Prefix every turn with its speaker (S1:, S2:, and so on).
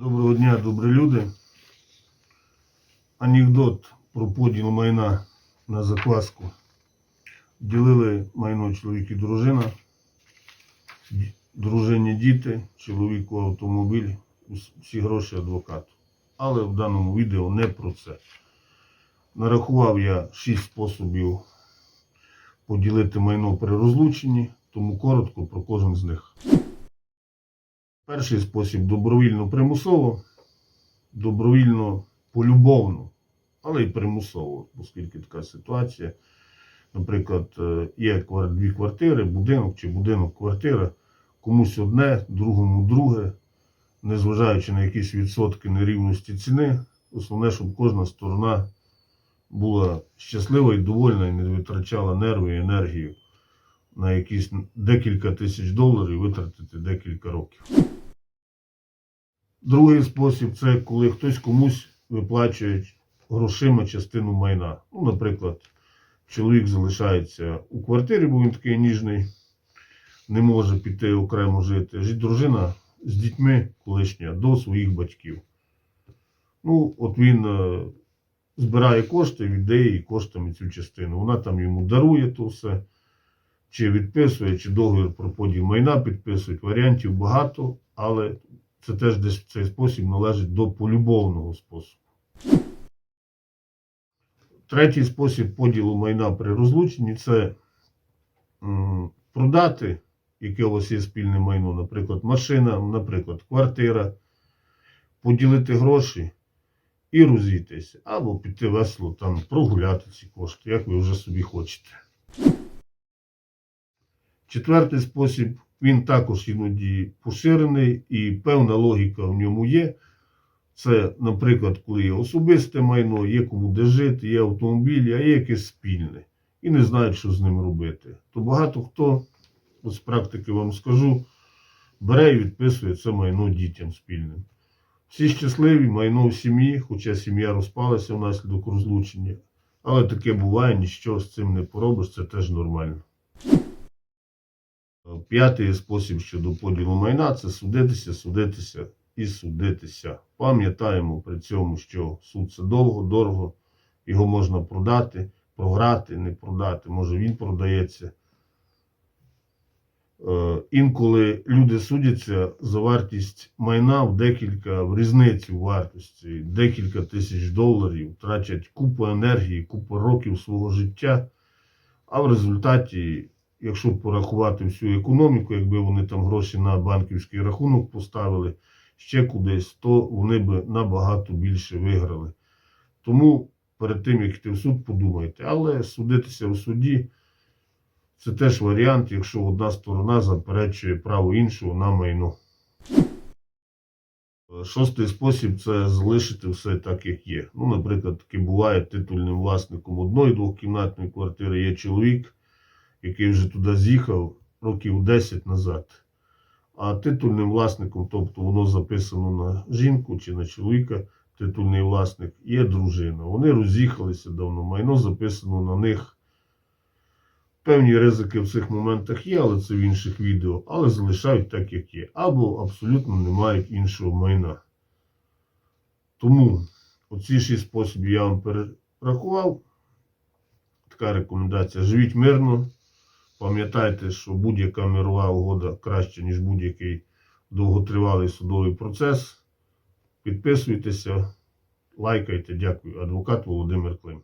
S1: Доброго дня, добрі люди. Анекдот про поділ майна на закваску. Ділили майно чоловік і дружина, дружині діти, чоловіку автомобіль, всі гроші адвокату. Але в даному відео не про це. Нарахував я 6 способів поділити майно при розлученні, тому коротко про кожен з них. Перший спосіб добровільно примусово, добровільно полюбовно, але й примусово, оскільки така ситуація. Наприклад, е, є дві квартири, будинок чи будинок, квартира, комусь одне, другому друге, незважаючи на якісь відсотки нерівності ціни. Основне, щоб кожна сторона була щаслива і довольна і не витрачала нерви і енергію на якісь декілька тисяч доларів витратити декілька років. Другий спосіб це коли хтось комусь виплачує грошима частину майна. Ну, наприклад, чоловік залишається у квартирі, бо він такий ніжний, не може піти окремо жити. Жить дружина з дітьми колишня до своїх батьків. Ну, от він е, збирає кошти, віддає їй коштами цю частину. Вона там йому дарує то все, чи відписує, чи договір про поділ майна підписують. Варіантів багато, але це теж десь цей спосіб належить до полюбовного способу. Третій спосіб поділу майна при розлученні це продати, яке у вас є спільне майно, наприклад, машина, наприклад, квартира, поділити гроші і розійтися, або піти весело там прогуляти ці кошти, як ви вже собі хочете. Четвертий спосіб, він також іноді поширений і певна логіка в ньому є. Це, наприклад, коли є особисте майно, є кому де жити, є автомобіль, а є якесь спільне. І не знають, що з ним робити. То багато хто, от з практики вам скажу, бере і відписує це майно дітям спільним. Всі щасливі, майно в сім'ї, хоча сім'я розпалася внаслідок розлучення. Але таке буває, нічого з цим не поробиш, це теж нормально. П'ятий спосіб щодо поділу майна це судитися, судитися і судитися. Пам'ятаємо при цьому, що суд це довго, дорого, його можна продати, програти, не продати, може він продається. Е, Інколи люди судяться за вартість майна в декілька в різниці в вартості, декілька тисяч доларів, трачать купу енергії, купу років свого життя. А в результаті, якщо порахувати всю економіку, якби вони там гроші на банківський рахунок поставили ще кудись, то вони б набагато більше виграли. Тому перед тим, як йти в суд, подумайте. Але судитися в суді це теж варіант, якщо одна сторона заперечує право іншого на майно. Шостий спосіб це залишити все так, як є. Ну, наприклад, таки буває титульним власником одної двохкімнатної квартири є чоловік, який вже туди з'їхав років 10 назад. А титульним власником, тобто воно записано на жінку чи на чоловіка, титульний власник, є дружина. Вони роз'їхалися давно, майно записано на них. Певні ризики в цих моментах є, але це в інших відео, але залишають так, як є. Або абсолютно не мають іншого майна. Тому оці шість способів я вам перерахував. Така рекомендація. Живіть мирно. Пам'ятайте, що будь-яка мирова угода краще, ніж будь-який довготривалий судовий процес. Підписуйтеся, лайкайте. Дякую. Адвокат Володимир Клим.